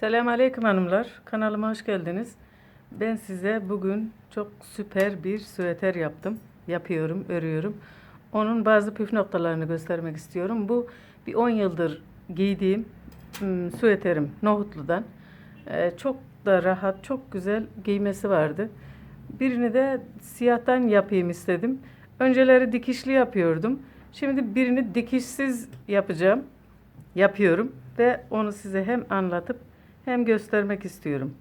Selamun Aleyküm hanımlar. Kanalıma hoş geldiniz. Ben size bugün çok süper bir süveter yaptım. Yapıyorum, örüyorum. Onun bazı püf noktalarını göstermek istiyorum. Bu bir 10 yıldır giydiğim ım, süveterim Nohutlu'dan. Ee, çok da rahat, çok güzel giymesi vardı. Birini de siyahtan yapayım istedim. Önceleri dikişli yapıyordum. Şimdi birini dikişsiz yapacağım yapıyorum ve onu size hem anlatıp hem göstermek istiyorum.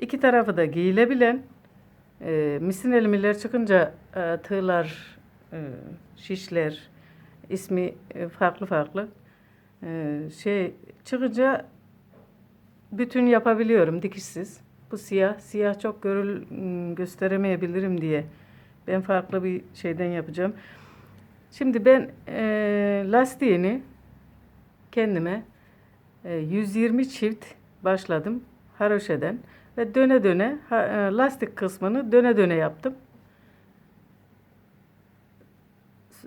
İki tarafı da giyilebilen e, misin elmiler çıkınca e, tığlar, e, şişler ismi e, farklı farklı e, şey çıkınca bütün yapabiliyorum dikişsiz. Bu siyah, siyah çok görül gösteremeyebilirim diye ben farklı bir şeyden yapacağım. Şimdi ben e, lastiğini kendime e, 120 çift başladım haroşeden ve döne döne e, lastik kısmını döne döne yaptım.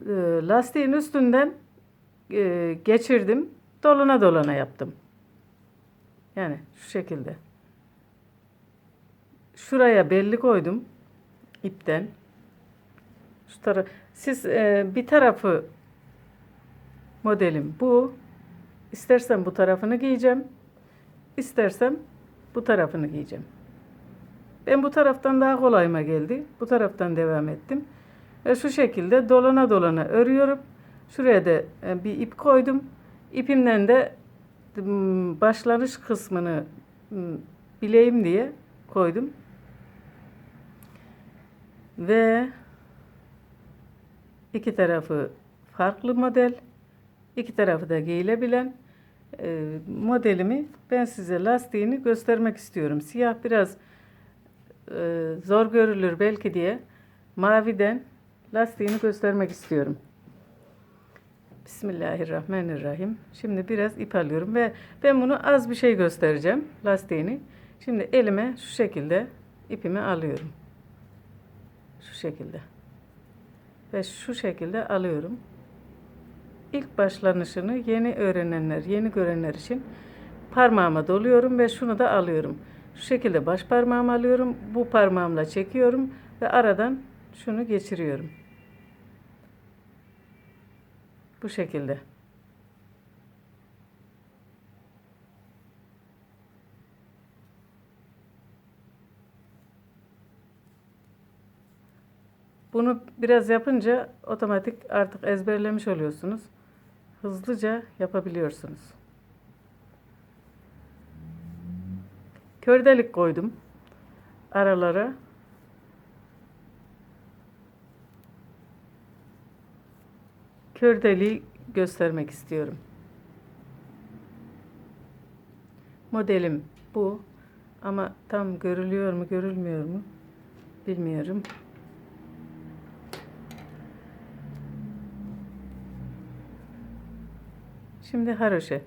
E, Lastiğin üstünden e, geçirdim. Dolana dolana yaptım. Yani şu şekilde. Şuraya belli koydum ipten. Şu taraf siz e, bir tarafı modelim bu. İstersem bu tarafını giyeceğim. İstersem bu tarafını giyeceğim. Ben bu taraftan daha kolayıma geldi. Bu taraftan devam ettim. Ve şu şekilde dolana dolana örüyorum. Şuraya da e, bir ip koydum. İpimden de başlanış kısmını bileyim diye koydum. Ve iki tarafı farklı model. İki tarafı da giyilebilen e, modelimi ben size lastiğini göstermek istiyorum. Siyah biraz e, zor görülür belki diye maviden lastiğini göstermek istiyorum. Bismillahirrahmanirrahim. Şimdi biraz ip alıyorum ve ben bunu az bir şey göstereceğim lastiğini. Şimdi elime şu şekilde ipimi alıyorum. Şu şekilde. Ve şu şekilde alıyorum ilk başlanışını yeni öğrenenler, yeni görenler için parmağıma doluyorum ve şunu da alıyorum. Şu şekilde baş parmağımı alıyorum, bu parmağımla çekiyorum ve aradan şunu geçiriyorum. Bu şekilde. Bunu biraz yapınca otomatik artık ezberlemiş oluyorsunuz. Hızlıca yapabiliyorsunuz. Kör delik koydum aralara. Kör deliği göstermek istiyorum. Modelim bu ama tam görülüyor mu görülmüyor mu bilmiyorum. Şimdi haroşa.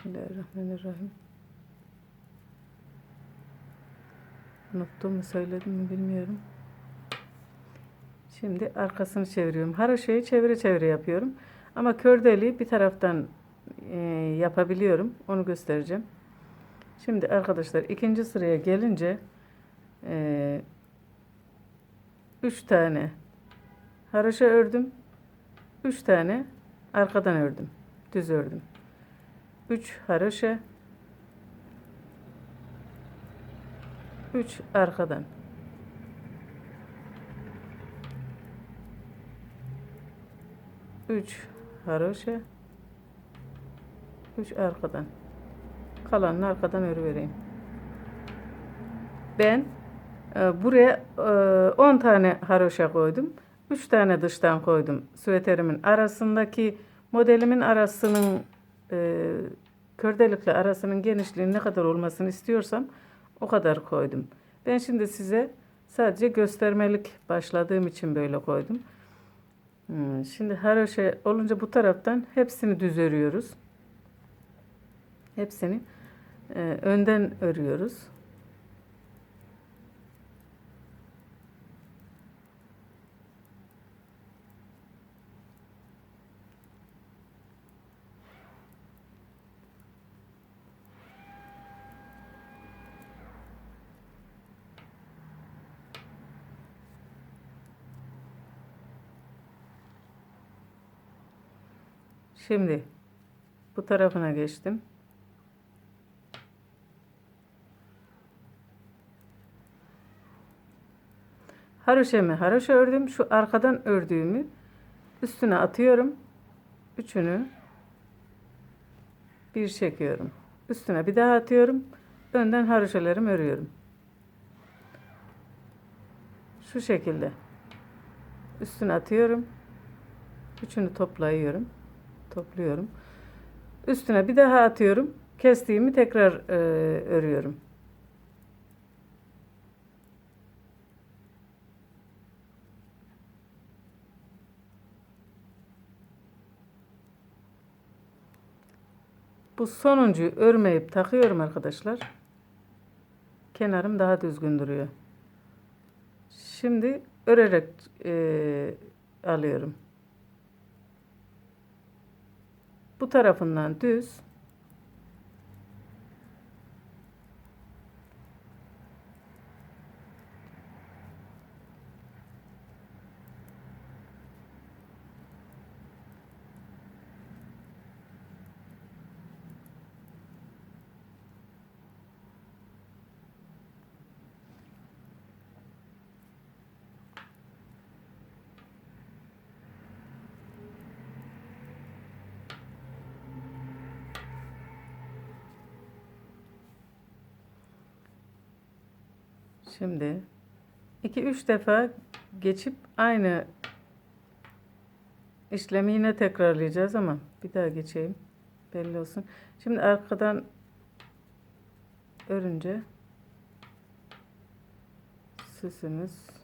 Bismillahirrahmanirrahim. Unuttum söyledim mi bilmiyorum. Şimdi arkasını çeviriyorum. Haroşayı çevire çevire yapıyorum. Ama kör deliği bir taraftan e, yapabiliyorum. Onu göstereceğim. Şimdi arkadaşlar ikinci sıraya gelince e, üç tane haroşa ördüm. Üç tane arkadan ördüm. Düz ördüm. 3 haroşa 3 arkadan Üç haroşa Üç arkadan kalanını arkadan örüvereyim. Ben e, buraya 10 tane haroşa koydum. 3 tane dıştan koydum. Süveterimin arasındaki modelimin arasının e, kör delikle arasının genişliği ne kadar olmasını istiyorsam o kadar koydum. Ben şimdi size sadece göstermelik başladığım için böyle koydum. Hmm, Şimdi haroşa olunca bu taraftan hepsini düz örüyoruz. Hepsini e, önden örüyoruz. Şimdi bu tarafına geçtim. Haroşemi haroşa ördüm. Şu arkadan ördüğümü üstüne atıyorum. Üçünü bir çekiyorum. Üstüne bir daha atıyorum. Önden haroşalarımı örüyorum. Şu şekilde. Üstüne atıyorum. Üçünü toplayıyorum. Topluyorum. Üstüne bir daha atıyorum. Kestiğimi tekrar e, örüyorum. Bu sonuncuyu örmeyip takıyorum arkadaşlar. Kenarım daha düzgün duruyor. Şimdi örerek e, alıyorum. Bu tarafından düz. Şimdi 2-3 defa geçip aynı işlemi yine tekrarlayacağız ama bir daha geçeyim. Belli olsun. Şimdi arkadan örünce süsümüz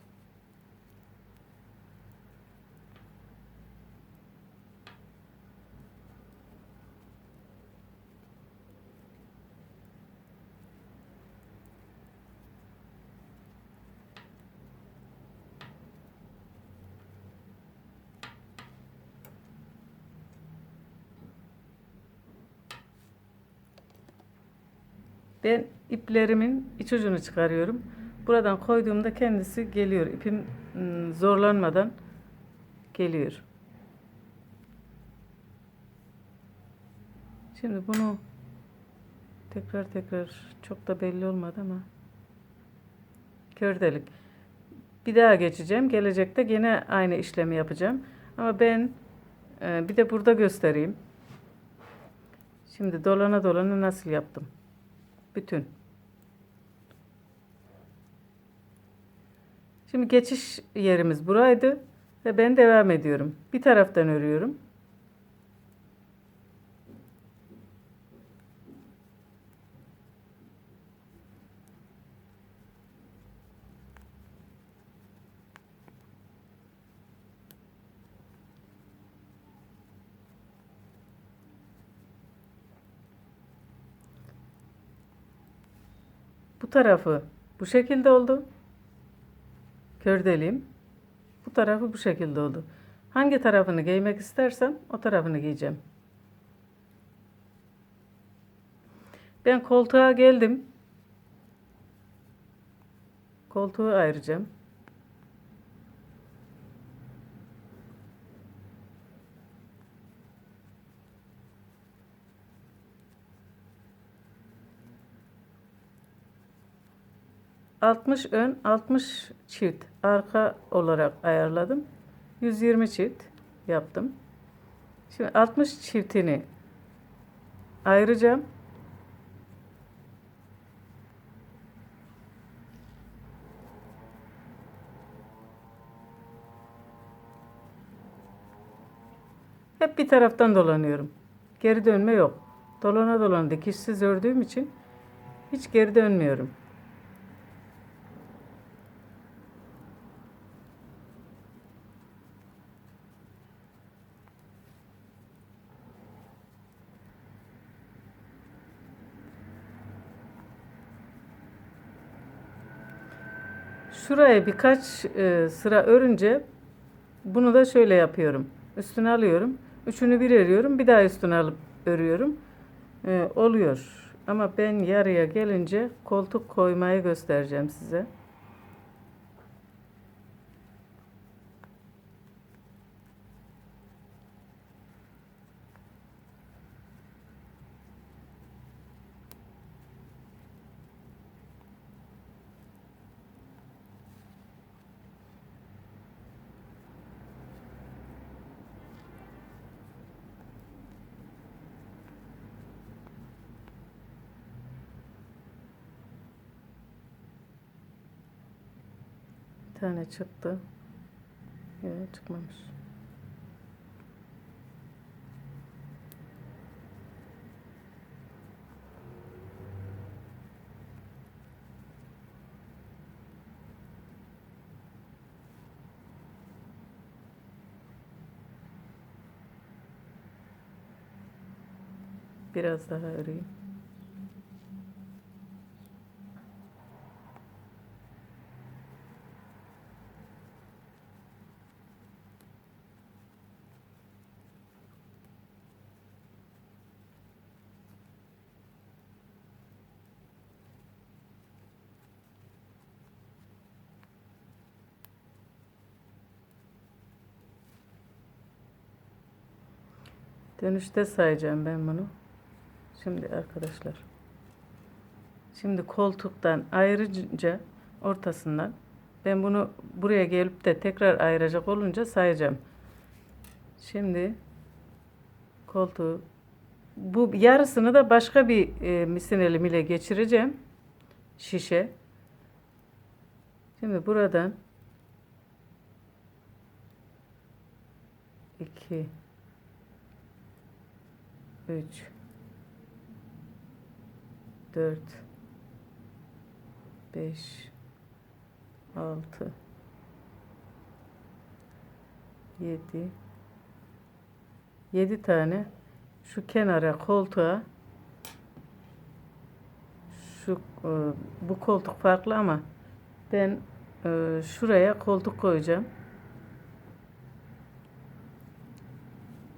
Ben iplerimin iç ucunu çıkarıyorum. Buradan koyduğumda kendisi geliyor. İpim ım, zorlanmadan geliyor. Şimdi bunu tekrar tekrar çok da belli olmadı ama kör delik. Bir daha geçeceğim. Gelecekte gene aynı işlemi yapacağım. Ama ben e, bir de burada göstereyim. Şimdi dolana dolana nasıl yaptım. Bütün. Şimdi geçiş yerimiz buraydı ve ben devam ediyorum. Bir taraftan örüyorum. Bu tarafı bu şekilde oldu. Kör deliğim. Bu tarafı bu şekilde oldu. Hangi tarafını giymek istersem o tarafını giyeceğim. Ben koltuğa geldim. Koltuğu ayıracağım. ...60 ön, 60 çift arka olarak ayarladım. 120 çift yaptım. Şimdi 60 çiftini ayıracağım. Hep bir taraftan dolanıyorum. Geri dönme yok. Dolana dolana dikişsiz ördüğüm için hiç geri dönmüyorum. Şuraya birkaç e, sıra örünce bunu da şöyle yapıyorum. Üstüne alıyorum. Üçünü bir örüyorum. Bir daha üstüne alıp örüyorum. E, oluyor. Ama ben yarıya gelince koltuk koymayı göstereceğim size. Bir çıktı. Yok çıkmamış. Biraz daha öreyim. Dönüşte sayacağım ben bunu. Şimdi arkadaşlar. Şimdi koltuktan ayrıca ortasından ben bunu buraya gelip de tekrar ayıracak olunca sayacağım. Şimdi koltuğu bu yarısını da başka bir e, misinelim ile geçireceğim. Şişe. Şimdi buradan 2 3 4 5 6 7 7 tane. Şu kenara koltuğa. Şu e, bu koltuk farklı ama ben e, şuraya koltuk koyacağım.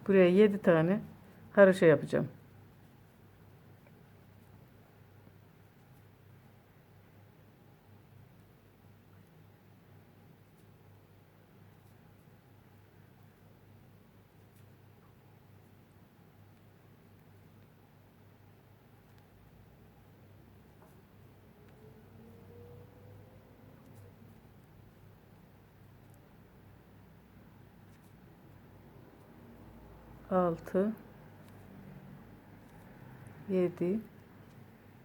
Buraya 7 tane haroşa yapacağım. Altı, yedi,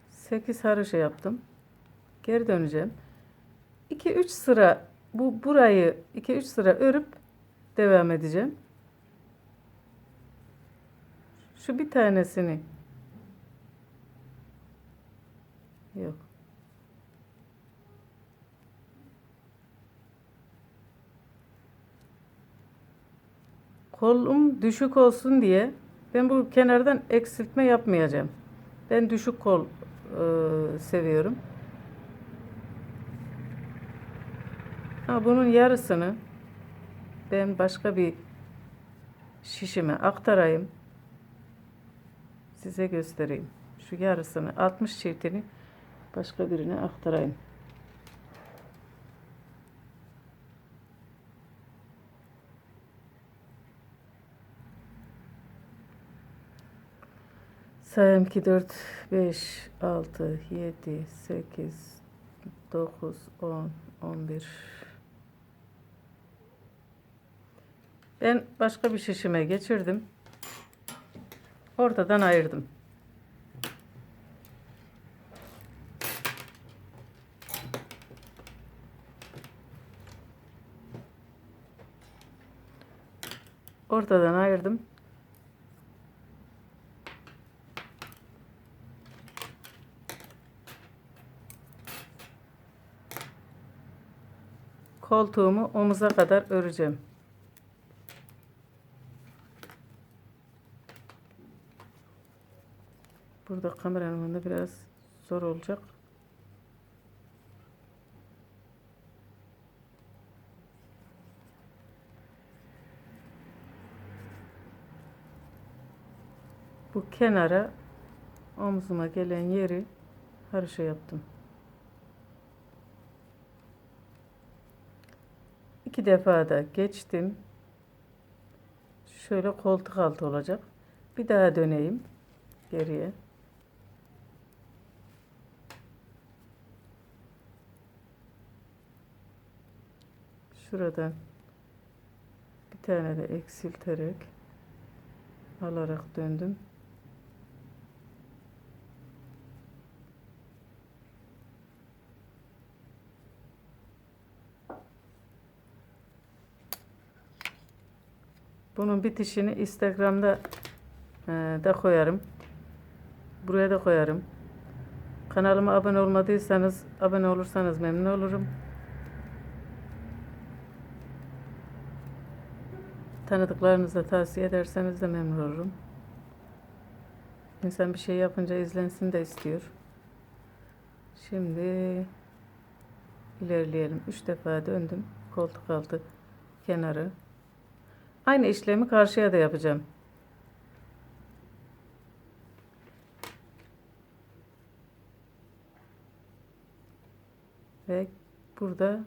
sekiz haroşa yaptım. Geri döneceğim. 2 3 sıra bu burayı 2 3 sıra örüp devam edeceğim. Şu bir tanesini yok. Kolum düşük olsun diye ben bu kenardan eksiltme yapmayacağım. Ben düşük kol e, seviyorum. Ha, bunun yarısını ben başka bir şişime aktarayım. Size göstereyim. Şu yarısını 60 çiftini başka birine aktarayım. Sayayım ki 4, 5, 6, 7, 8, 9, 10, 11. Ben başka bir şişime geçirdim. Ortadan ayırdım. Ortadan ayırdım. Koltuğumu omuza kadar öreceğim. Burada kameranın önünde biraz zor olacak. Bu kenara omzuma gelen yeri haroşa yaptım. İki defa da geçtim. Şöyle koltuk altı olacak. Bir daha döneyim geriye. Şuradan bir tane de eksilterek alarak döndüm. Bunun bitişini Instagram'da e, da koyarım. Buraya da koyarım. Kanalıma abone olmadıysanız abone olursanız memnun olurum. Tanıdıklarınıza tavsiye ederseniz de memnun olurum. İnsan bir şey yapınca izlensin de istiyor. Şimdi ilerleyelim. Üç defa döndüm. Koltuk altı kenarı. Aynı işlemi karşıya da yapacağım. Ve burada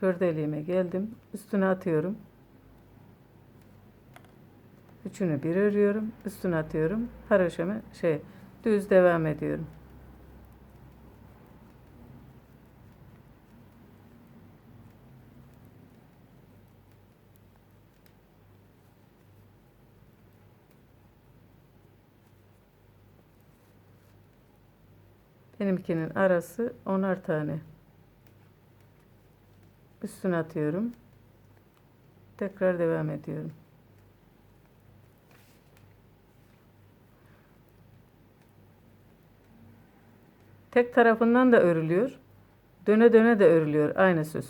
kör deliğime geldim. Üstüne atıyorum. Üçünü bir örüyorum. Üstüne atıyorum. Haroşamı şey düz devam ediyorum. Benimkinin arası onar tane. Üstüne atıyorum. Tekrar devam ediyorum. Tek tarafından da örülüyor. Döne döne de örülüyor. Aynı süs.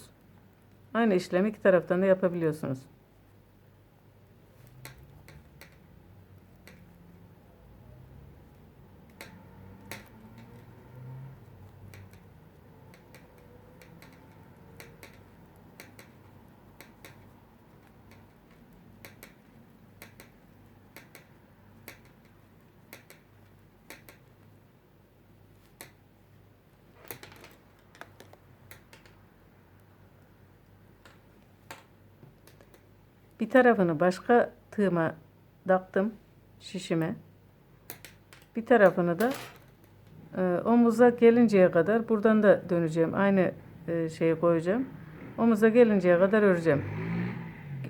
Aynı işlemi iki taraftan da yapabiliyorsunuz. Bir tarafını başka tığıma taktım şişime. Bir tarafını da e, omuza gelinceye kadar buradan da döneceğim. Aynı e, şeye koyacağım. Omuza gelinceye kadar öreceğim.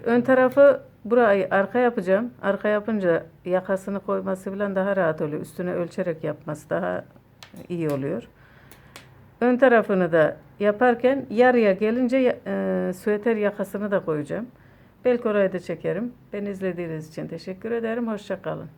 Ön tarafı burayı arka yapacağım. Arka yapınca yakasını koyması falan daha rahat oluyor. Üstüne ölçerek yapması daha iyi oluyor. Ön tarafını da yaparken yarıya gelince e, süeter yakasını da koyacağım. Belki orayı da çekerim. Beni izlediğiniz için teşekkür ederim. Hoşça kalın.